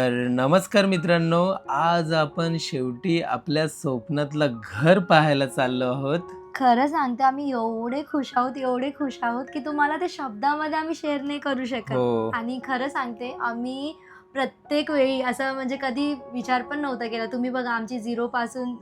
तर नमस्कार मित्रांनो आज आपण शेवटी आपल्या स्वप्नातलं घर पाहायला चाललो आहोत. खरं सांगते आम्ही एवढे खुश आहोत एवढे खुश आहोत की तुम्हाला ते शब्दामध्ये आम्ही शेअर नाही करू शकत. हो. आणि खरं सांगते आम्ही प्रत्येक वेळी असं म्हणजे कधी विचार पण नव्हता केला. तुम्ही बघा आमची झिरो पासून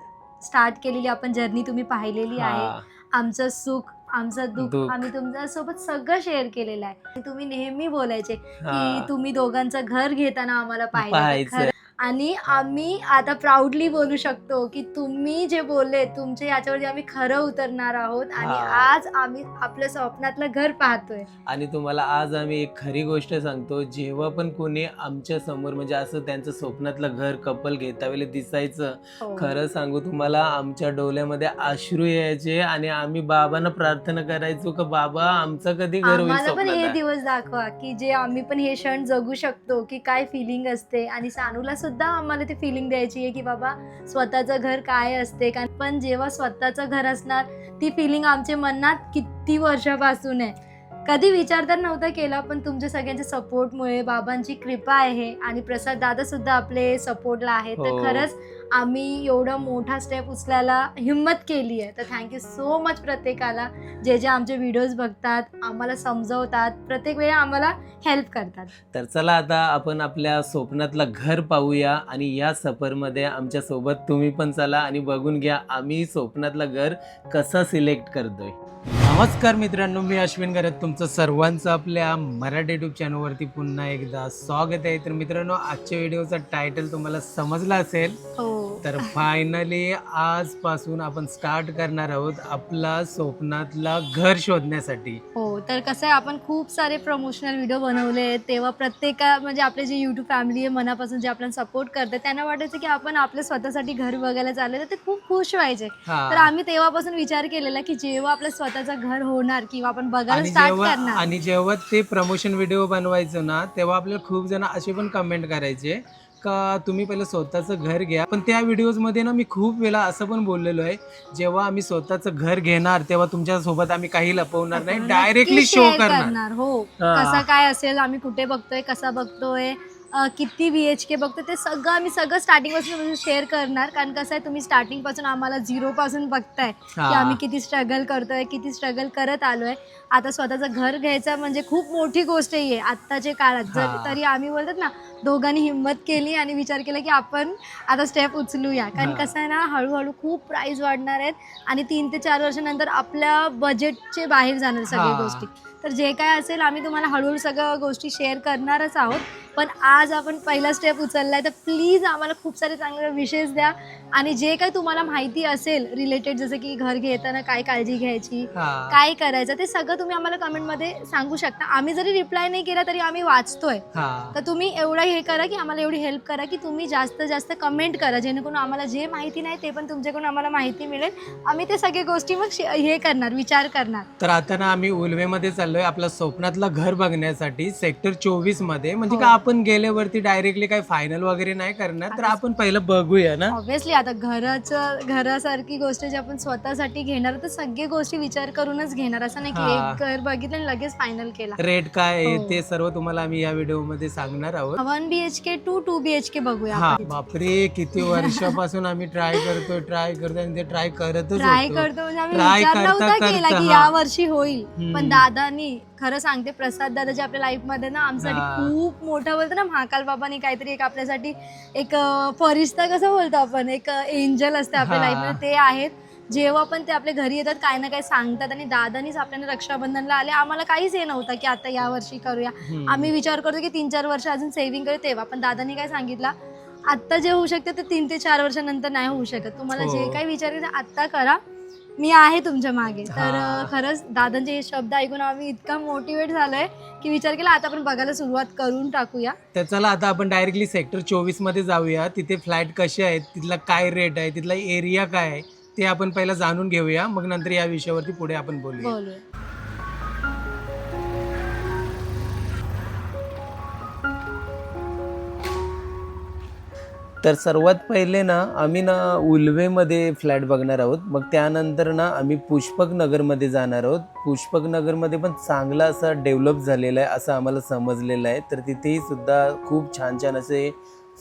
स्टार्ट केलेली आपण जर्नी तुम्ही पाहिलेली आहे. हा, आमचं सुख आमचं दुःख दुःख. आम्ही तुमच्यासोबत सगळं शेअर केलेलं आहे तुम्ही नेहमी बोलायचे हा. की तुम्ही दोघांचं घर घेताना आम्हाला पाहिजे पाहायचं. आणि आम्ही आता प्राऊडली बोलू शकतो की तुम्ही जे बोलले तुमचे याच्यावरती आम्ही खरं उतरणार आहोत आणि. आज आम्ही आपल्या स्वप्नातलं घर पाहतोय आणि तुम्हाला आज आम्ही एक खरी गोष्ट सांगतो जेव्हा पण कोणी आमच्यासमोर म्हणजे असं त्यांचं स्वप्नातलं घर कपल घेता वेळेला दिसायचं हो. खरं सांगू तुम्हाला आमच्या डोल्यामध्ये अश्रू यायचे आणि आम्ही बाबांना प्रार्थना करायचो का बाबा आमचं कधी घर आम्हाला पण हे दिवस दाखवा की जे आम्ही पण हे क्षण जगू शकतो की काय फिलिंग असते आणि सानूला सुद्धा आम्हाला ती फिलिंग द्यायची आहे की बाबा स्वतःचं घर काय असते? कारण पण जेव्हा स्वतःचं घर असणार ती फिलिंग आमच्या मनात किती वर्षापासून आहे. कधी विचार तर नव्हता केला पण तुमच्या सगळ्यांच्या सपोर्टमुळे बाबांची कृपा आहे आणि प्रसाद दादा सुद्धा आपले सपोर्टला आहेत तर हो. खरंच आम्ही एवढा मोठा स्टेप उचलायला हिंमत केली आहे. तर थँक्यू सो मच प्रत्येकाला. जे जे आमचे व्हिडिओज बघतात आम्हाला समजवतात प्रत्येक वेळी आम्हाला हेल्प करतात. तर चला आता आपण आपल्या स्वप्नातलं घर पाहूया आणि या सफरमध्ये आमच्यासोबत तुम्ही पण चला आणि बघून घ्या आम्ही स्वप्नातलं घर कसं सिलेक्ट करतोय. नमस्कार मित्रांनो मी अश्विन करत तुमचं सर्वांचं आपल्या मराठी युट्यूब चॅनलवरती पुन्हा एकदा स्वागत आहे. तर मित्रांनो आजच्या व्हिडिओचा टायटल तुम्हाला समजला असेल. हो. तर फायनली आजपासून आपण स्टार्ट करणार आहोत आपला स्वप्नातला घर शोधण्यासाठी. हो तर कसं आहे आपण खूप सारे प्रमोशनल व्हिडिओ बनवले आहेत. तेव्हा प्रत्येका म्हणजे आपले जे युट्यूब फॅमिली आहे मनापासून जे आपल्याला सपोर्ट करतात त्यांना वाटायचं की आपण आपल्या स्वतःसाठी घर बघायला चालले तर ते खूप खुश व्हायचे. तर आम्ही तेव्हापासून विचार केलेला की जेव्हा आपलं स्वतःचं घर होणार किंवा आपण बघायला आणि स्टार्ट जेव्हा करणार. आणि जेव्हा ते प्रमोशन व्हिडिओ बनवायचं ना तेव्हा आपल्याला खूप जण असे पण कमेंट करायचे का तुम्ही पहिलं स्वतःचं घर घ्या पण त्या व्हिडिओजमध्ये ना मी खूप वेळा असं पण बोललेलो आहे जेव्हा आम्ही स्वतःचं घर घेणार तेव्हा तुमच्यासोबत आम्ही काही लपवणार नाही डायरेक्टली शो share करणार हो हा. कसा काय असेल आम्ही कुठे बघतोय कसा बघतोय अ, किती बी एच के बघतोय ते सगळं आम्ही सगळं स्टार्टिंगपासून शेअर करणार कारण कसं आहे तुम्ही स्टार्टिंगपासून आम्हाला झिरो पासून बघताय की हा. आम्ही किती स्ट्रगल करतोय किती स्ट्रगल करत आलोय आता स्वतःचं घर घ्यायचं म्हणजे खूप मोठी गोष्ट आहे आत्ताच्या काळात जर हा. तरी आम्ही बोलतात ना दोघांनी हिंमत केली आणि विचार केला की आपण आता स्टेप उचलूया कारण. कसं आहे ना हळूहळू खूप प्राईस वाढणार आहेत आणि तीन ते चार वर्षानंतर आपल्या बजेटचे बाहेर जाणार सगळ्या. गोष्टी तर जे काय असेल आम्ही तुम्हाला हळूहळू सगळ्या गोष्टी शेअर करणारच आहोत पण आज आपण पहिला स्टेप उचललाय तर प्लीज आम्हाला खूप सारे चांगले विशेष द्या आणि जे काही तुम्हाला माहिती असेल रिलेटेड जसं की घर घेताना काय काळजी घ्यायची. काय करायचं ते सगळं तुम्ही आम्हाला कमेंटमध्ये सांगू शकता आम्ही जरी रिप्लाय नाही केला तरी आम्ही वाचतोय. तर तुम्ही एवढं हे करा की आम्हाला एवढी हेल्प करा की तुम्ही जास्त जास्त कमेंट करा. जेणेकरून आम्हाला जे माहिती नाही ते पण तुमच्याकडून आम्हाला माहिती मिळेल. आम्ही ते सगळे गोष्टी मग शे- हे करणार विचार करणार. तर आता ना आम्ही उलवेमध्ये चाललोय आपलं स्वप्नातलं घर बघण्यासाठी सेक्टर चोवीसमध्ये. म्हणजे हो. का आपण गेल्यावरती डायरेक्टली काही फायनल वगैरे नाही करणार? तर आता- आपण पहिलं बघूया ना. ऑब्व्हियसली आता घराचं घरासारखी गोष्ट जी आपण स्वतःसाठी घेणार तर सगळी गोष्टी विचार करूनच घेणार. असं नाही की हा. एक घर बघितलं आणि लगेच फायनल केला. रेट काय आहे हो. ते सर्व तुम्हाला आम्ही या व्हिडिओमध्ये सांगणार आहोत. One B H K two two B H K बघूया हा आपण. बापरे किती वर्षापासून आम्ही ट्राय करतोय ट्राय करतोय आणि ते ट्राय करतच ट्राय. करतो म्हणजे आम्ही Try विचार करता नव्हता केला करता, की हा. या वर्षी होईल हम्म. पण दादानी खरं सांगते प्रसाद दादाच्या आपल्या लाईफमध्ये ना आमच्यासाठी हा. खूप मोठं बोलतो ना महाकाल बाबांनी काहीतरी एक आपल्यासाठी एक अं, फरिश्ता कसं बोलतो आपण एक एंजल असते आपल्या हा. लाईफमध्ये ते आहेत जेव्हा पण ते आपल्या घरी येतात काय ना काय सांगतात आणि दादानीच आपल्याला रक्षाबंधनला आले. आम्हाला काहीच हे नव्हतं की आता या वर्षी करूया. आम्ही विचार करतो की तीन चार वर्ष अजून सेव्हिंग करू तेव्हा. पण दादानी काय सांगितलं? आत्ता जे होऊ शकते ते तीन ते चार वर्षानंतर नाही होऊ शकत. तुम्हाला हो. जे काही विचार आत्ता करा. मी आहे तुमच्या मागे. तर हा. खरंच दादांचे हे शब्द ऐकून आम्ही इतका मोटिवेट झालोय की विचार केला आता आपण बघायला सुरुवात करून टाकूया. तर चला आता आपण डायरेक्टली सेक्टर चोवीसमध्ये जाऊया. तिथे फ्लॅट कसे आहेत? तिथला काय रेट आहे? तिथला एरिया काय आहे? ते आपण पहिला जाणून घेऊया. मग नंतर या विषयावरती पुढे आपण बोलूया. बोलूया. तर सर्वात पहिले ना आम्ही ना उल्वेमध्ये फ्लॅट बघणार आहोत. मग त्यानंतर ना आम्ही पुष्पक नगरमध्ये जाणार आहोत. पुष्पक नगरमध्ये पण चांगला असा डेव्हलप झालेला आहे असं आम्हाला समजलेलं आहे. तर तिथेही सुद्धा खूप छान छान असे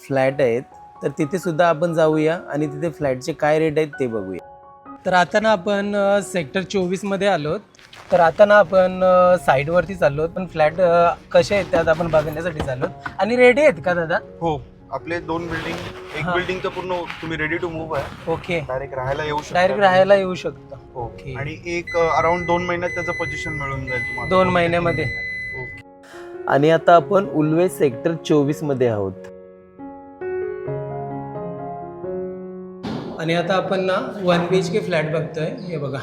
फ्लॅट आहेत. तर तिथे सुद्धा आपण जाऊया आणि तिथे फ्लॅटचे काय रेट आहेत ते बघूया. तर आता ना आपण सेक्टर चोवीसमध्ये आलो तर आता ना आपण साईडवरती चाललो पण फ्लॅट कसे आहेत त्यात आपण बघण्यासाठी चाललो आणि रेडी आहेत का दादा? हो आपले दोन बिल्डिंग एक हा. बिल्डिंग तर पूर्ण तुम्ही रेडी टू मूव्ह आहे. ओके डायरेक्ट राहायला येऊ शकता. डायरेक्ट राहायला येऊ शकता. ओके आणि एक अराउंड दोन महिन्यात त्याचं पोझिशन मिळून जाईल तुम्हाला. दोन महिन्यामध्ये. ओके आणि आता आपण उल्वे सेक्टर चोवीसमध्ये आहोत. आणि आता आपण ना one B H K flat बघतोय. हे बघा.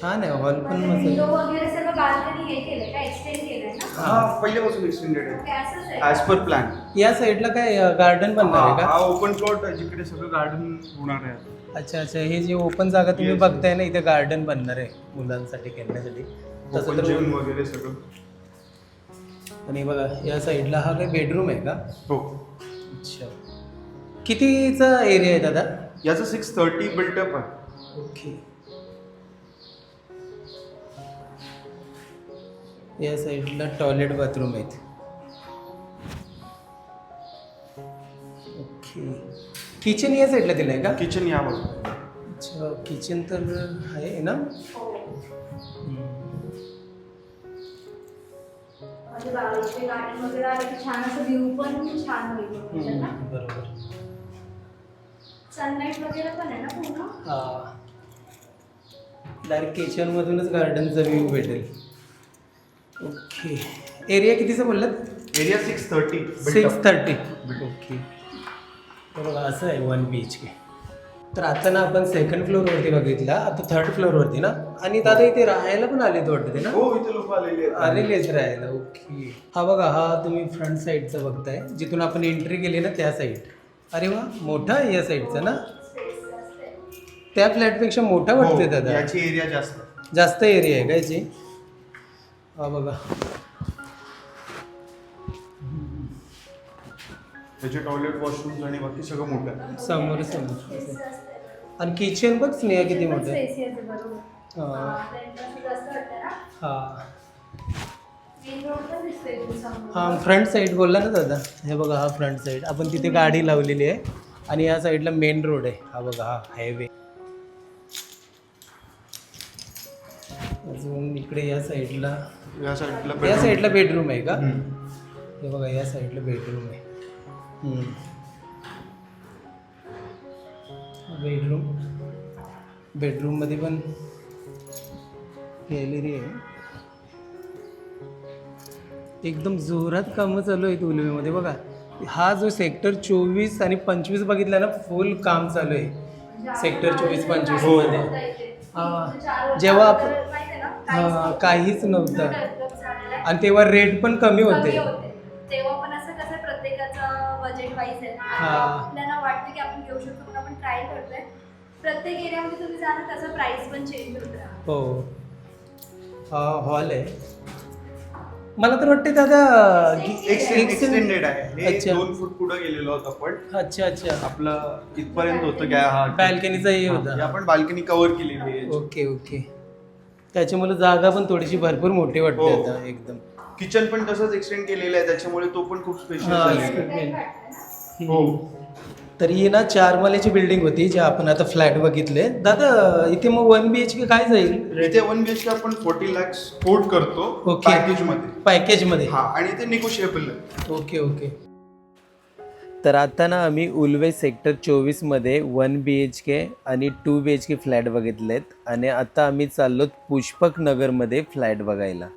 छान आहे हॉल पण मस्त. आहे. वगैरे सर्व बाल्कनी हे केलंय का? एक्सटेंड केलंय ना? हा पहिल्यापासून एक्सटेंडेड आहे. ॲज पर प्लॅन या साईडला काय गार्डन बनणार आहे हा का ओपन प्लॉट आहे जिकडे सगळं गार्डन होणार आहे अच्छा अच्छा. हे जे ओपन जागा तुम्ही Yes. बघताय ना इथे गार्डन बनणार आहे मुलांसाठी खेळण्यासाठी. तसं ओपन तर जिम वगैरे सगळं. आणि बघा या साईडला हा काय बेडरूम आहे का? हो. अच्छा. कितीचा एरिया आहे दादा? याचं सिक्स थर्टी बिल्टअप आहे. ओके या साईडला टॉयलेट बाथरूम आहेत. ओके किचन या साईडला दिलं आहे का? किचन या बाजूला. अच्छा किचन तर आहे ना? हम्म. म्हणजे बाळाचे गार्डन वगैरे आलं की छान असं व्ह्यू पण छान होईल ना बरोबर. सनलाईट वगैरे पण आहे ना पूर्ण? हा. डायरेक्ट किचनमधूनच गार्डनचा व्ह्यू भेटेल. ओके एरिया कितीचा बोललात? Area six thirty six thirty okay तर बघा असं आहे वन बी एच के तर आता ना आपण सेकंड फ्लोअरवरती बघितला. आता थर्ड फ्लोअरवरती ना? आणि दादा इथे राहायला पण आले वाटतं ते ना? हो इथे लोक आलेले आहेत. आलेलेच राहायला. ओके हा बघा हा तुम्ही फ्रंट साईडचा बघताय. जिथून आपण एंट्री केली ना त्या साईड अरे वा मोठा आहे या साईडचा ना? त्या फ्लॅटपेक्षा मोठा वाटतोय हो, दादा. याची एरिया जास्त. जास्त एरिया आहे का याची? हा बघा. त्याचे टॉयलेट वॉशरूम आणि बाकी सगळं मोठं आहे. समोर समोर. आणि किचन बघ स्नेहा किती मोठं आहे. हा. हा, हा फ्रंट साईड बोलला ना दादा. हे बघा हा फ्रंट साईड आपण तिथे गाडी लावलेली आहे. आणि या साईडला मेन रोड आहे. हा बघा हा हायवे अजून इकडे या साईडला या साईडला या. साईडला बेडरूम आहे का. हे बघा या साईडला बेडरूम आहे. बेडरूम बेडरूममध्ये पण गॅलरी आहे. एकदम जोरात कामं चालू आहेत उलवेमध्ये बघा हा जो सेक्टर चोवीस आणि पंचवीस बघितला ना फुल काम चालू आहे. सेक्टर चोवीस पंचवीस हो. मध्ये. हा. जेव्हा आपण- हा, काहीच नव्हतं. आणि तेव्हा रेट पण कमी होते. होते. तेव्हा पण असं कसं प्रत्येकाचं बजेट वाईज आहे. हा. आता आपल्याला वाटतं की आपण घेऊ शकतो पण आपण ट्राय करतोय. प्रत्येक एरियामध्ये तुम्ही जाणार त्याचा प्राइस पण चेंज होत. राहतो हो. हा हॉल आहे. मला तर वाटते दादा extended आहे. हे अच्छा. दोन फूट पुढे गेलेलो आहोत आपण. अच्छा अच्छा. आपलं इथपर्यंत होतं काय? हा बाल्कनीचा हे हा, होता. हे आपण बाल्कनी कव्हर केलेली आहे. Okay okay. त्याच्यामुळे जागा पण थोडीशी भरपूर मोठी वाटते हो. आता एकदम. किचन पण तसंच एक्सटेंड केलेलं आहे. त्याच्यामुळे तो पण खूप स्पेशल हा, झालेला. आहे. हो. तर ही ना चार माल्याची बिल्डिंग होती जे आपण आता फ्लॅट बघितले. दादा इथे मग वन बी एच के काय जाईल? इथे वन बी एच के आपण फोर्टी लॅक्स कोट करतो ओके. पॅकेजमध्ये. पॅकेजमध्ये हा आणि ते निगोशिएबल आहे. ओके ओके तर आता ना आम्ही उल्वे सेक्टर चोवीसमध्ये वन बी एच के आणि two B H K flat बघितलेत. आणि आता आम्ही चाललो पुष्पक नगरमध्ये फ्लॅट बघायला.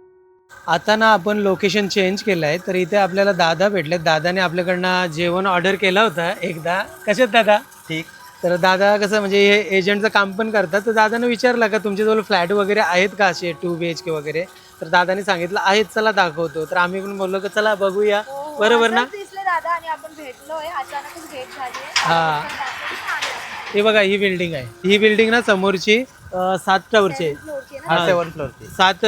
आता ना आपण लोकेशन चेंज केलं आहे तर इथे आपल्याला दादा भेटले दादाने आपल्याकडनं जेवण ऑर्डर केला होता एकदा. कशात दादा? ठीक. तर दादा कसं म्हणजे हे एजंटचं काम पण करतात. तर दादाने विचारलं का तुमच्याजवळ फ्लॅट वगैरे आहेत का असे टू बी एच के वगैरे? तर दादाने सांगितलं आहेत चला दाखवतो. तर आम्ही पण बोललो की चला बघूया. बरोबर ना? असंच दिसले दादा आणि आपण भेटलोय. अचानकच भेट झाली हा. हे बघा ही बिल्डिंग आहे. ही बिल्डिंग ना समोरची अं, सात टावरची आहे. हा. सेवन फ्लोअरची सात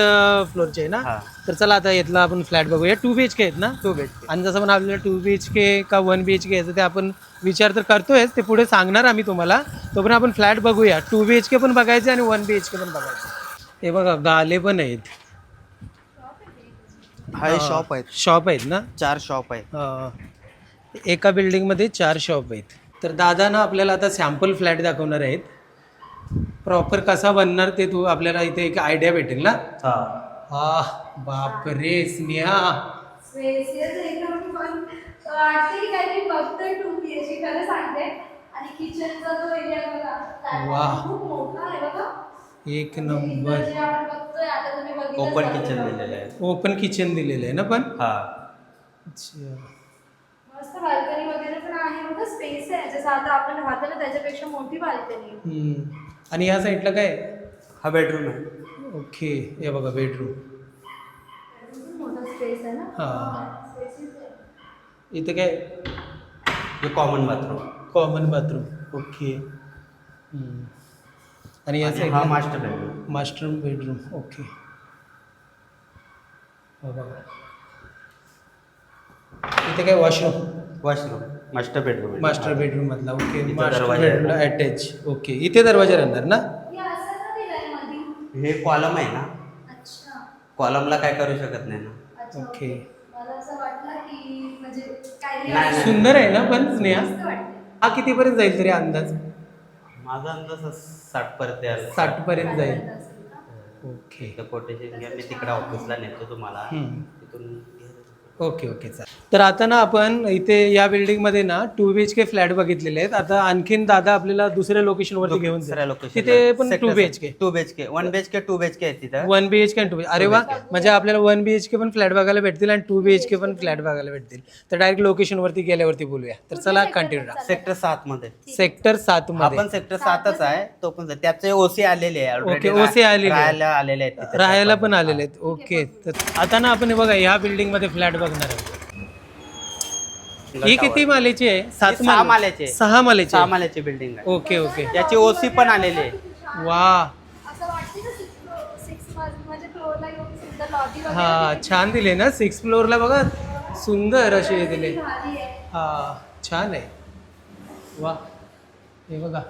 फ्लोअरची आहे ना? तर चला आता इथला आपण फ्लॅट बघूया. टू बी एच के आहेत ना? टू बेड आणि जसं पण आपल्याला टू बी एच के का वन बी एच के याचं ते आपण विचार तर करतोय ते पुढे सांगणार आम्ही तुम्हाला. तोपर्यंत आपण फ्लॅट बघूया. टू बी एच के पण बघायचे आणि वन बी एच के पण बघायचे. हे बघा गाले पण आहेत. हा शॉप आहेत. शॉप आहेत ना? चार शॉप आहेत. एका बिल्डिंगमध्ये चार शॉप आहेत. तर दादा ना आपल्याला आता सॅम्पल फ्लॅट दाखवणार आहेत. प्रॉपर कसा बनणार ते तू आपल्याला इथे एक आयडिया भेटेल ना? हा. बापरे स्नेहा. स्पेसियस एकदम पण वाटते की काहीतरी बघतोय टू बी एच खरं सांगते. आणि किचनचा जो एरिया बघा त्या- वाह. खूप मोठा आहे बघा. एक इथं नंबर. जे आपण बघतोय आता तुम्ही बघितलं ओपन. किचन दिलेलं आहे. ओपन किचन दिलेलं आहे ना पण? हा. अच्छा. मस्त बाल्कनी वगैरे आहे बघा स्पेस आहे. जसं आता आपण राहतो ना त्याच्यापेक्षा मोठी बाल्कनी हम्म. आणि या साईडला काय? हा बेडरूम आहे. ओके हे बघा बेडरूम मोठा स्पेस आहे ना? हा. Spacious आहे. इथे काय? हे common bathroom common bathroom okay hmm. आणि या हा साईडला master bedroom master bedroom okay हो बघा. इथे काय? Washroom washroom master bedroom master bedroom मधला ओके इथे मास्टर दरवाजा आहे. बेडरूमला अटॅच ओके इथे दरवाजा राहणार ना हे असं का दिलंय मधी? हे कॉलम आहे ना अच्छा कॉलमला काय करू शकत नाही ना अच्छा ओके. मला असं वाटलं की म्हणजे नाही, नाही. सुंदर आहे ना पण स्नेहा मस्त वाटतंय. हा कितीपर्यंत जाईल तरी अंदाज माझा अंदाज साठ पर्यंत यायला साठ पर्यंत जाईल असेल? ओके इथं कोटेशन घ्या मी तिकडे ऑफिसला नेतो तुम्हाला हम्म. तिथून. ओके ओके चालेल तर आता ना आपण इथे या बिल्डिंगमध्ये ना two B H K flat बघितलेले आहेत आता आणखीन दादा आपल्याला दुसऱ्या लोकेशनवरती घेऊन दुसऱ्या लोकेशन तिथे पण two B H K two B H K one B H K two B H K आहे तिथं one B H K two अरे वा म्हणजे आपल्याला वन बी एच के पण फ्लॅट बघायला भेटतील आणि टू बी एच के पण फ्लॅट बघायला भेटतील तर डायरेक्ट लोकेशनवरती गेल्यावरती बोलूया तर चला कंटिन्यू सेक्टर सात मध्ये सेक्टर सात हा मध्ये पण सेक्टर सातच आहे तो पण त्याचे ओसी आलेले आहे already. ओके, OC आलेले आहे. राहायला आलेले आहेत तिथे. राहायला पण आलेले आहेत ओके तर आता ना आपण हे बघा ह्या बिल्डिंगमध्ये फ्लॅट बघणार Single ही. किती मालेची आहे? सात सहा माल्याची आहे. सहा मालेची सहा आहे. माल्याची बिल्डिंग आहे. Okay okay. त्याची ओसी पण आलेली आहे. वा. असं वाटते ना सिक्स सिक्स म्हणजे फ्लोअरला येऊन सुंदर लॉबी वगैरे हा. छान दिले ना? सिक्स फ्लोअरला बघा सुंदर असे हे दिले. भारी आहे. हा छान आहे. वा. हे बघा.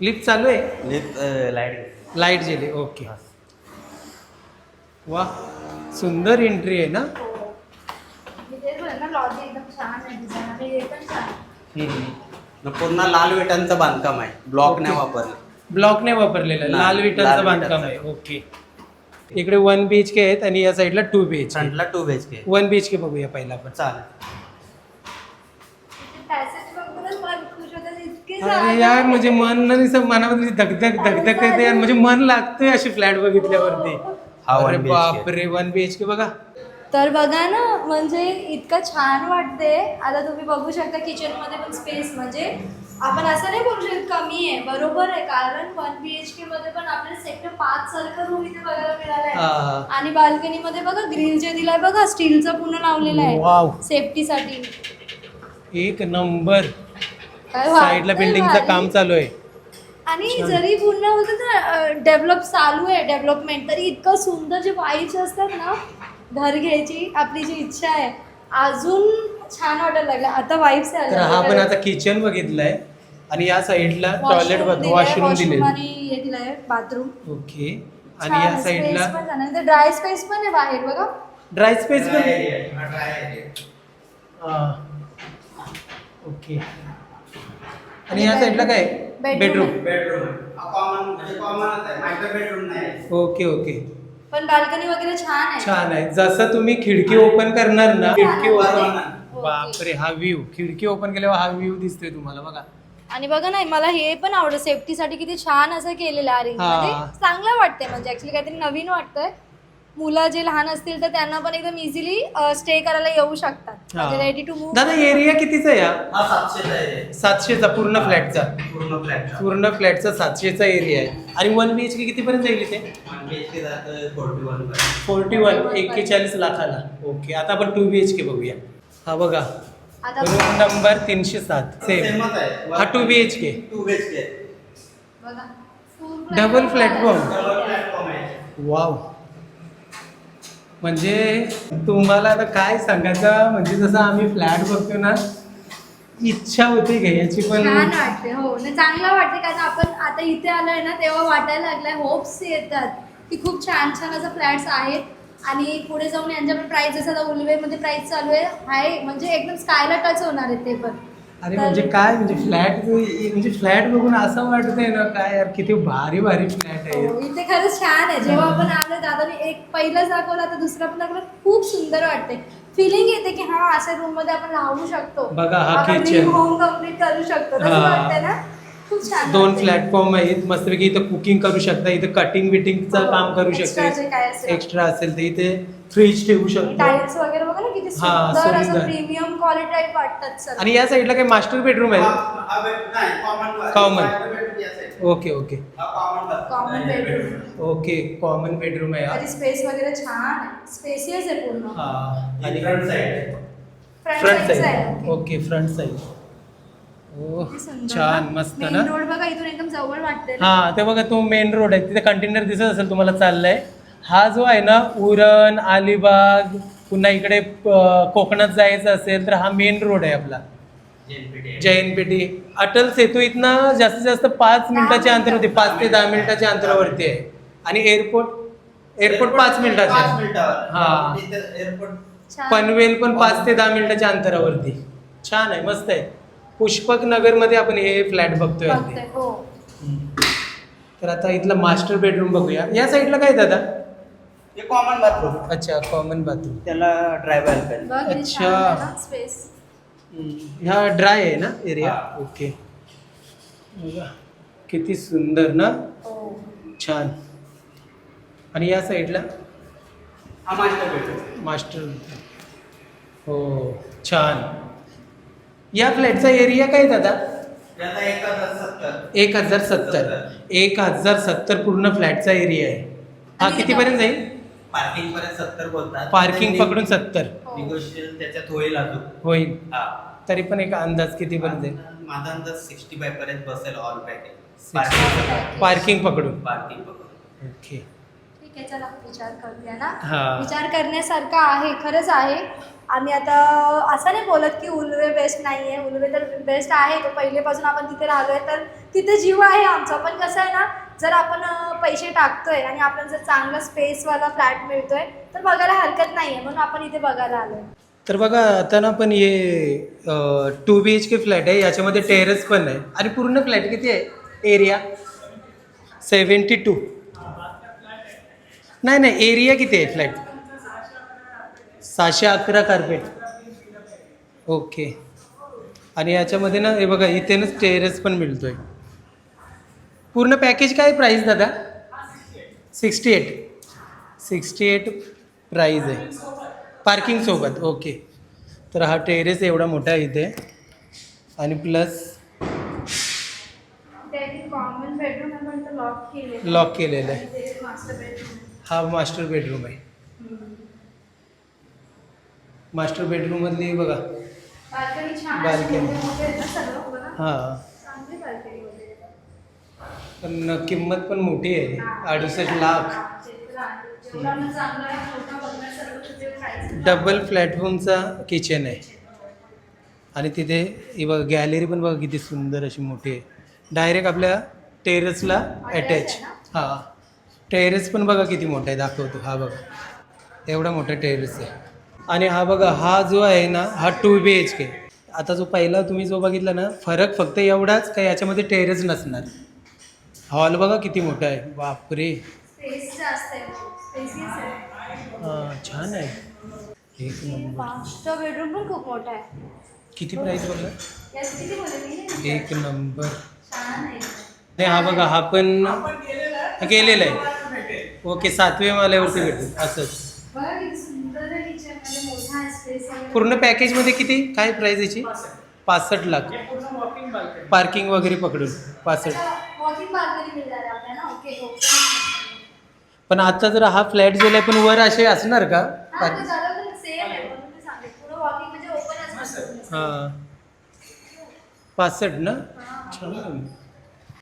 लिफ्ट चालू आहे? लिफ्ट लाइट लाइट गेली ओके. वा. सुंदर एंट्री आहे ना? हे. आहे. पूर्ण लाल विटांचं बांधकाम आहे. ब्लॉक नाही ओके. वापरले. ब्लॉकने वापरलेलं. लाल- लाल विटांचं लाल बांधकाम. आहे. ओके इकडे वन बी एच के आहेत आणि या साईडला two B H फ्रंटला two B H K one B H K बघूया पहिला आपण. चालेल. तिथे passage बघूनच मन खुश होतं, इतके अरे यार. म्हणजे मन ना नुसतं मनामध्ये धगधग धगधग येते आणि म्हणजे मन लागतोय अशी फ्लॅट बघितल्यावरती. हा अरे 1 BHK. बापरे वन बी एच के बघा. तर बघा ना म्हणजे इतकं छान वाटते आता तुम्ही बघू शकता किचनमध्ये पण स्पेस म्हणजे आपण असं नाही बोलू शकत कमी आहे. बरोबर आहे कारण वन बी एच के मध्ये पण आपल्याला सेक्टर पाच सारखं रूम इथे बघायला मिळालाय. हा. आणि बाल्कनी मध्ये बघा ग्रिल जे दिलाय बघा स्टीलचं पुन्हा लावलेलं वाव. आहे सेफ्टीसाठी एक नंबर. काय साईडला बिल्डिंगचं भारी. काम चालू आहे. आणि जरी पूर्ण होतं ना डेव्हलप चालू आहे डेव्हलपमेंट तरी इतकं सुंदर जे वाईच असतात ना घर घ्यायची आपली जी इच्छा आहे अजून छान वाटायला लागलं. आता वाईफ्स तर हा पण आता किचन बघितलाय. आणि या साईडला टॉयलेट वॉशरूम दिले आणि हे दिलंय बाथरूम ओके. आणि या साईडला ड्राय स्पेस पण आहे बाहेर बघा. ड्राय स्पेस पण हा. ओके. आणि या साईडला काय? बेडरूम आहे. बेडरूम कॉमन म्हणजे कॉमनच आहे. मास्टर बेडरूम नाही ओके ओके पण बाल्कनी वगैरे छान आहे. छान आहे. जसं तुम्ही खिडकी ओपन करणार ना खिडकी बापरे हा व्ह्यू खिडकी ओपन केल्यावर हा व्ह्यू दिसतोय तुम्हाला बघा. आणि बघा ना मला हे पण आवडतं. सेफ्टीसाठी किती छान असं केलेलं आहे अरेंज हा. म्हणजे चांगलं वाटतंय. म्हणजे ऍक्च्युली काहीतरी नवीन वाटतंय. मुलं जे लहान असतील तर त्यांना पण एकदम इझिली स्टे करायला येऊ शकतात. हा. रेडी टू मूव दादा एरिया कितीचा आहे हा हा सातशेचा आहे. सातशेचा पूर्ण फ्लॅटचा. पूर्ण फ्लॅट पूर्ण फ्लॅटचा सातशेचा एरिया आहे. आणि वन बी एच के कितीपर्यंत जाईल इथे? फोर्टी वन फोर्टी वन एक्केचाळीस लाखाला. ओके आता आपण टू बी एच के बघूया. हा बघा. आता रूम नंबर तीनशे सात. सेम सेमच आहे. हा two B H K two B H K. Double platform आहे. वाव म्हणजे तुम्हाला आता काय सांगायचं? म्हणजे जसं आम्ही फ्लॅट बघतो ना इच्छा होती घ्यायची पण छान वाटते हो. नाही चांगलं वाटते कारण आपण आता इथे आलोय ना तेव्हा वाटायला लागलाय होप्स येतात की खूप छान छान असं फ्लॅट्स आहेत. आणि पुढे जाऊन यांच्याकडे प्राईस जसं आता उलवेमध्ये प्राईस चालू आहे हाय म्हणजे एकदम स्कायला टच होणार आहे ते पण. अरे म्हणजे काय म्हणजे फ्लॅट म्हणजे फ्लॅट बघून असं वाटतंय ना काय यार किती भारी भारी फ्लॅट आहे. हो, इथे खरंच छान आहे. जेव्हा आपण आलो दादाने एक पहिलाच दाखवला तर दुसरा पण दाखवला. खूप सुंदर वाटते फिलिंग येते की हा अशा रूममध्ये आपण राहू शकतो. बघा, हा आपण kitchen. होम कंप्लीट करू शकतो. तसं हा. वाटतंय ना? दोन. प्लॅटफॉर्म आहेत. मस्तपैकी इथं कुकिंग करू शकता इथं कटिंग बिटिंगचं हो, काम करू शकता. एक्स्ट्रा असेल. तर इथे फ्रीज ठेवू शकतो. टाईल्स वगैरे बघा ना किती हा, सुंदर असं सुंदर. प्रीमियम क्वालिटी टाईप वाटतात सर आणि या साईडला काही मास्टर बेडरूम आहे common Common. Okay okay Common bedroom. Okay common bedroom आहे हा. तरी स्पेस वगैरे छान आहे. स्पेसियस आहे पूर्ण. हा आणि front side front side side okay front side छान मस्त ना. मेन रोड बघा इथून एकदम जवळ वाटते ना. हा ते बघा तो मेन रोड आहे. तिथे कंटेनर दिसत असेल तुम्हाला चाललाय. हा जो आहे ना उरण अलिबाग पुन्हा इकडे कोकणात जायचं असेल तर हा मेन रोड आहे आपला. जैन पेठी अटल सेतू इथनं जास्तीत जास्त पाच मिनिटाच्या अंतरावरती पाच ते दहा मिनिटाच्या अंतरावरती आहे. आणि एअरपोर्ट एअरपोर्ट पाच मिनिटाचे हा. एअरपोर्ट. पनवेल पण पाच ते दहा मिनिटाच्या अंतरावरती. छान आहे मस्त आहे. पुष्पक नगरमध्ये आपण हे फ्लॅट बघतोय अगदी. हो. तर आता इथला मास्टर बेडरूम बघूया. या साईडला काय दादा? हे कॉमन बाथरूम अच्छा कॉमन बाथरूम त्याला ड्रायव्हर पेन बघ किती अच्छा. छान आहे ना स्पेस ह्या ड्राय आहे ना एरिया हा. ओके बघा किती सुंदर ना? हो. छान. आणि या साईडला? हा मास्टर बेडरूम मास्टर हो छान. या फ्लॅटचा एरिया काय दादा? एक हजार सत्तर. एक हजार सत्तर. एक हजार सत्तर पूर्ण फ्लॅटचा एरिया आहे. हा आणि कितीपर्यंत जाईल? पार्किंग पर्यंत सत्तर बोलतात. पार्किंग पकडून सत्तर. हो. निगोशिएशन त्याच्यात होईल अजून. होईल. हा. तरी पण एक अंदाज कितीपर्यंत जाईल? माझा अंदाज सिक्स्टी फाय पर्यंत बसेल ऑल पॅकेज 65. पार्किंग पकडून. पार्किंग पकडून. ओके ठीक आहे चला विचार करूया ना? हा. विचार करण्यासारखा आहे खरंच आहे. आम्ही आता असं नाही बोलत की उलवे बेस्ट नाही आहे उलवे तर बेस्ट आहे तो पहिलेपासून आपण तिथे राहिलो आहे तर तिथे जीव आहे आमचा. पण कसं आहे ना जर आपण पैसे पैसे टाकतोय आणि आपण जर चांगला स्पेसवाला फ्लॅट मिळतोय तर बघायला हरकत नाही आहे म्हणून आपण इथे बघायला आलोय. तर बघा आता ना पण हे two B H K flat आहे. याच्यामध्ये टेरेस पण आहे. आणि पूर्ण फ्लॅट किती आहे? एरिया सेवन्टी टू नाही नाही एरिया किती आहे फ्लॅट सहाशे अकरा कार्पेट ओके आणि याच्यामध्ये ना हे बघा इथेनच टेरेस पण मिळतो आहे पूर्ण पॅकेज काय प्राईस दादा? Sixty eight sixty eight price आहे पार्किंगसोबत ओके तर हा टेरेस एवढा मोठा आहे इथे. आणि प्लस लॉक केलेलं आहे. हा मास्टर बेडरूम आहे. मास्टर बेडरूममधली बघा. बाल्कनी छान Balcony. मोठे मोठे आहेत ना सर्व बघा हां. चांगली बाल्कनी वगैरे. पण किंमत पण मोठी आहे. अडुसष्ट लाख. डबल प्लॅटफॉर्मचा किचन आहे. आणि तिथे ही बघा गॅलरी पण बघा किती सुंदर अशी मोठी आहे. डायरेक्ट आपल्या टेरेसला अटॅच हां. टेरेस पण बघा किती मोठा आहे दाखवतो. हा बघा. एवढा मोठा टेरेस आहे. आणि हा बघा हा जो आहे ना हा टू बी एच के आता जो पहिला तुम्ही जो बघितला ना फरक फक्त एवढाच का याच्यामध्ये टेरेस नसणार? हॉल बघा किती मोठा आहे. बापरे. हां छान आहे. एक नंबर. मास्टर बेडरूम पण खूप मोठा आहे. किती प्राईस बघा? एक नंबर. नाही हा बघा हा पण गेलेला आहे. ओके सातव्या माल्यावरती भेटेल. असंच बघा किती सुंदर आहे किचनमध्ये मोठा आहे स्पेस पूर्ण पॅकेजमध्ये किती? काय प्राईस याची? पासष्ट लाख. पार्किंग वगैरे पकडून. पासष्ट. ओके पण आता जर हा फ्लॅट गेलाय पण वर असे असणार का? हा म्हणजे ओपन असणार. हां. पासष्ट ना? छान.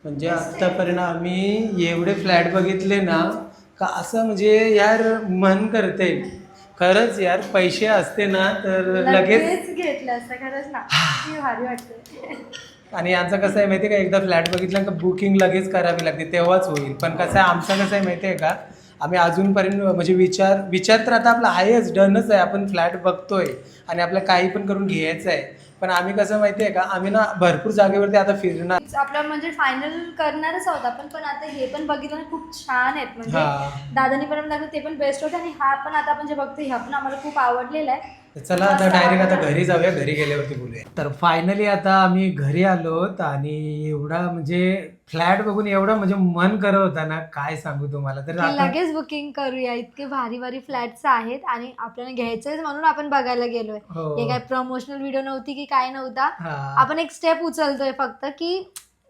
म्हणजे आत्तापर्यंत आम्ही एवढे फ्लॅट बघितले ना का असं म्हणजे यार मन करते खरंच यार पैसे असते ना तर लगेच लगेच घेतलं असतं खरंच ना. किती भारी वाटते आणि यांचं कसं आहे माहिती आहे का एकदा फ्लॅट बघितलं का बुकिंग लगेच करावी लागते तेव्हाच होईल. पण कसं आहे आमचं कसं आहे माहिती आहे का आम्ही अजूनपर्यंत म्हणजे विचार विचार तर आता आपला आहेच डनच आहे आपण फ्लॅट बघतोय आणि आपल्याला काही पण करून घ्यायचं आहे पण आम्ही कसं माहिती आहे का आम्ही ना भरपूर जागेवरती आता फिरणार. आपलं म्हणजे फायनल करणारच आहोत आपण पण आता हे पण बघितलं ना खूप छान आहेत. म्हणजे हा. दादानी पण दाखवलं ते पण बेस्ट होते आणि हा पण आता आपण जे बघतो ह्या पण आम्हाला खूप आवडलेला आहे. तर चला आता डायरेक्ट आता घरी जाऊया. घरी गेल्यावरती बोलूया. तर फायनली आता आम्ही घरी आलोत आणि एवढा म्हणजे फ्लॅट बघून एवढं म्हणजे मन करत होता ना काय सांगू तुम्हाला? तर की लगेच बुकिंग करूया. इतके भारी भारी फ्लॅट्स आहेत आणि आपल्याला घ्यायचंय म्हणून आपण बघायला गेलोय. हो. हे काय प्रमोशनल व्हिडिओ नव्हती की काय नव्हता? हा. आपण एक स्टेप उचलतोय फक्त की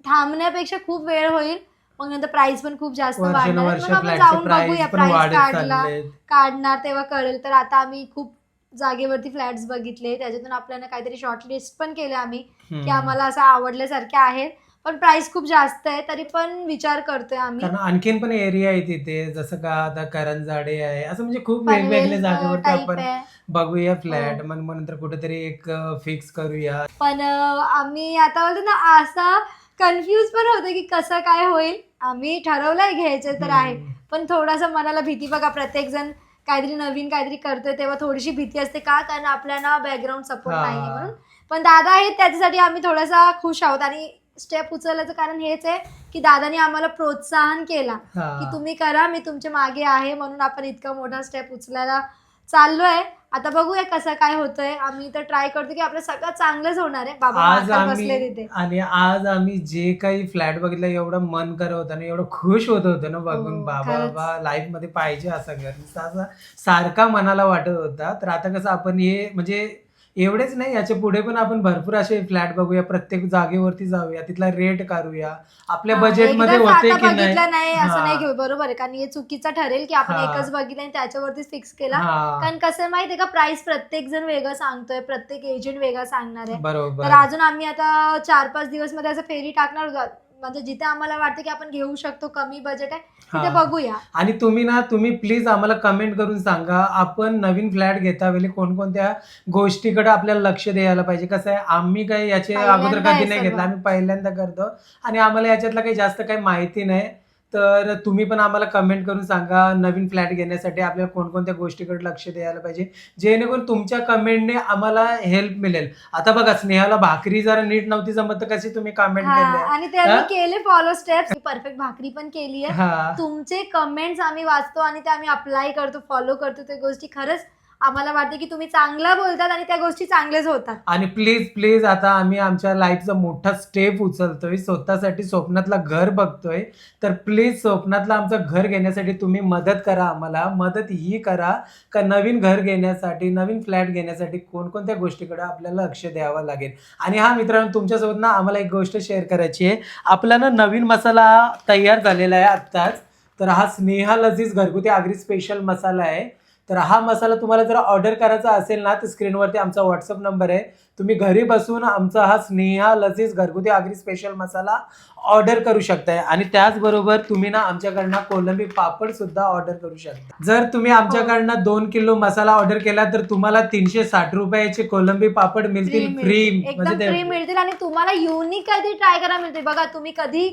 थांबण्यापेक्षा खूप वेळ होईल. मग नंतर प्राइस पण खूप जास्त वाढणार वर्षानुवर्ष मग आपण फ्लॅटचे जाऊन प्राइस बघूया पण प्राइस वाढत काढला चाललेत. काढणार तेव्हा कळेल. तर आता आम्ही खूप जागेवरती फ्लॅट्स बघितले त्याच्यातून आपल्याला काहीतरी शॉर्टलिस्ट पण केले आम्ही की. आम्हाला असं आवडल्यासारखे आहेत पण प्राइस खूप जास्त आहे तरी पण विचार करतोय आम्ही. कारण आणखीन पण एरिया आहे तिथे जसं का आता करंजाडे आहे असं म्हणजे खूप वेगवेगळ्या पनवेल जागेवरती टाईप आपण आहे. बघूया हो. फ्लॅट मग मग नंतर कुठेतरी एक फिक्स करूया. पण अं, आम्ही आता बोलतो ना असा कन्फ्यूज पण होतो की कसं काय होईल. आम्ही ठरवलंय घ्यायचं तर आहे. हम्म. पण थोडासा मनाला भीती बघा प्रत्येक जण काहीतरी नवीन काहीतरी करतोय तेव्हा थोडीशी भीती असते. का? कारण आपल्याला बॅकग्राऊंड सपोर्ट हा. नाहीये म्हणून. पण दादा आहेत त्याच्यासाठी आम्ही थोडासा खुश आहोत. आणि स्टेप उचलल्याचं कारण हेच आहे की दादाने आम्हाला प्रोत्साहन केला की. तुम्ही करा मी तुमच्या मागे आहे म्हणून आपण इतका मोठा स्टेप उचलायला चाललोय. आता बघूया कसं काय होतंय. आम्ही तर ट्राय करतो की आपलं सगळं चांगलंच होणार आहे. बाबा आज बसले आम्ही तिथे. आणि आज आम्ही जे काही फ्लॅट बघितलं एवढं मन करत होतं ना एवढं खुश होत होतं ना बघून. हो, बाबा खरंच. बाबा लाईफमध्ये पाहिजे असं घर. असं सारखा मनाला वाटत होता. तर आता कसं आपण हे म्हणजे एवढेच नाही याच्यापुढे पण आपण भरपूर असे फ्लॅट बघूया प्रत्येक जागेवरती जाऊया तिथला रेट करूया आपल्या हा, बजेटमध्ये एकदाच होते आता की नाही बघितलं नाही असं हा. नाही घेऊ बरोबर आहे कारण हे चुकीचं ठरेल की आपण हा. एकच बघितलं आणि त्याच्यावरतीच फिक्स केला हा कारण कसं आहे माहितीये का प्राइस प्रत्येक जण वेगळं सांगतोय प्रत्येक एजंट वेगळा सांगणार आहे बरोबर तर अजून आम्ही आता चार पाच दिवसमध्ये असं फेरी टाकणार आहोत. म्हणजे जिथे आम्हाला वाटतं की आपण घेऊ शकतो कमी बजेट आहे तिथे हा. बघूया आणि तुम्ही ना तुम्ही प्लीज आम्हाला कमेंट करून सांगा आपण नवीन फ्लॅट घेता वेळी कोणकोणत्या गोष्टीकडे आपल्याला लक्ष द्यायला पाहिजे कसं आहे आम्ही काही याचे पहिल्यांदा अगोदर आहे कधी नाही सर्व. घेतलं आम्ही पहिल्यांदा करतो आणि आम्हाला याच्यातलं काही जास्त काही माहिती नाही तर तुम्ही पण आम्हाला कमेंट करून सांगा नवीन फ्लॅट घेण्यासाठी आपल्याला कोणकोणत्या गोष्टीकडे लक्ष द्यायला पाहिजे. जेणेकरून तुमच्या कमेंटने आम्हाला हेल्प मिळेल. आता बघा स्नेहाला भाकरी जरा नीट नव्हती जमत तर कशी तुम्ही कमेंट आणि ते? आम्ही केले फॉलो स्टेप्स परफेक्ट भाकरी पण केली आहे. तुमचे कमेंट्स आम्ही वाचतो आणि ते आम्ही अप्लाय करतो फॉलो करतो त्या गोष्टी खरंच आम्हाला वाटते की तुम्ही चांगलं बोलतात आणि त्या गोष्टी चांगल्याच होतात. आणि प्लीज प्लीज आता आम्ही आमच्या लाईफचा मोठा स्टेप उचलतोय. स्वतःसाठी स्वप्नातलं घर बघतोय. तर प्लीज स्वप्नातलं आमचं घर घेण्यासाठी तुम्ही मदत करा आम्हाला. मदत ही करा का नवीन घर घेण्यासाठी नवीन फ्लॅट घेण्यासाठी कोणकोणत्या गोष्टीकडे आपल्याला लक्ष द्यावं लागेल. आणि हा मित्रांनो तुमच्यासोबत ना आम्हाला एक गोष्ट शेअर करायची आहे. आपला ना नवीन मसाला तयार झालेला आहे आत्ताच. तर हा स्नेहा लजीज घरगुती आगरी स्पेशल मसाला आहे. तर हा मसाला तुम्हाला जर ऑर्डर करायचा असेल ना तर स्क्रीनवरती आमचा व्हॉट्सअप नंबर आहे. तुम्ही घरी बसून आमचा हा स्नेहा लजीज घरगुती आगरी स्पेशल मसाला ऑर्डर करू शकताय. आणि त्याचबरोबर तुम्ही ना आमच्याकडनं कोलंबी पापड सुद्धा ऑर्डर करू शकता. जर तुम्ही आमच्याकडनं दोन किलो मसाला ऑर्डर केला तर तुम्हाला तीनशे साठ रुपयाचे कोलंबी पापड मिळतील. फ्री म्हणजे फ्री मिळतील आणि तुम्हाला युनिक काहीतरी ट्राय करायला मिळते बघा तुम्ही कधी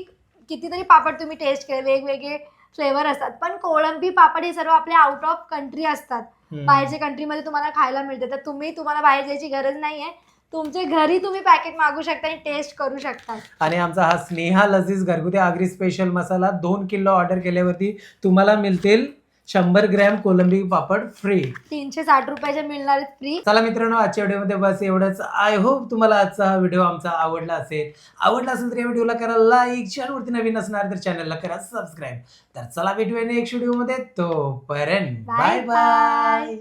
कितीतरी पापड तुम्ही टेस्ट केले वेगवेगळे फ्लेवर असतात. पण कोळंबी पापड हे सर्व आपल्या आउट ऑफ कंट्री असतात. बाहेरच्या कंट्रीमध्ये तुम्हाला खायला मिळते. तर तुम्ही तुम्हाला बाहेर जायची गरज नाहीये. तुमच्या घरी तुम्ही पॅकेट मागू शकता आणि टेस्ट करू शकता. आणि आमचा हा स्नेहा लजीज घरगुती आगरी स्पेशल मसाला दोन किलो ऑर्डर केल्यावरती तुम्हाला मिळतील शंभर ग्रॅम कोलंबी पापड फ्री तीनशे साठ रुपयाचे मिळणार फ्री चला मित्रांनो आजच्या व्हिडिओमध्ये बस एवढंच. आय होप तुम्हाला आजचा हा व्हिडिओ आमचा आवडला असेल. आवडला असेल तर या व्हिडिओला करा लाईक चॅनलवरती नवीन असणार तर चॅनलला करा सबस्क्राईब तर चला भेटूया नेक्स्ट व्हिडिओमध्ये तोपर्यंत बाय बाय.